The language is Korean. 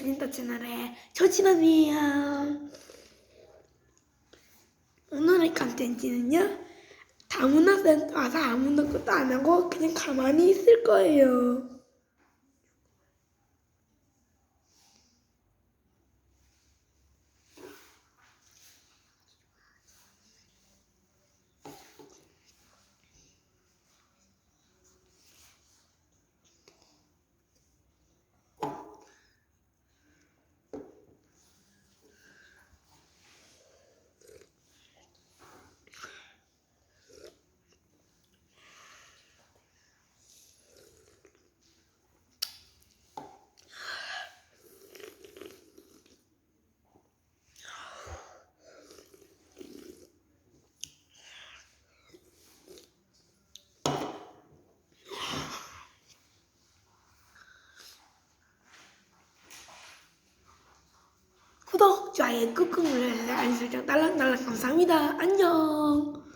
재밌다 채널의 조진원이에요. 오늘의 컨텐츠는요. 다문화 센터 와서 아무것도 안 하고 그냥 가만히 있을 거예요. 구독, 좋아요 꾹꾹 눌러주세요. 알림 설정 딸랑딸랑 감사합니다. 안녕.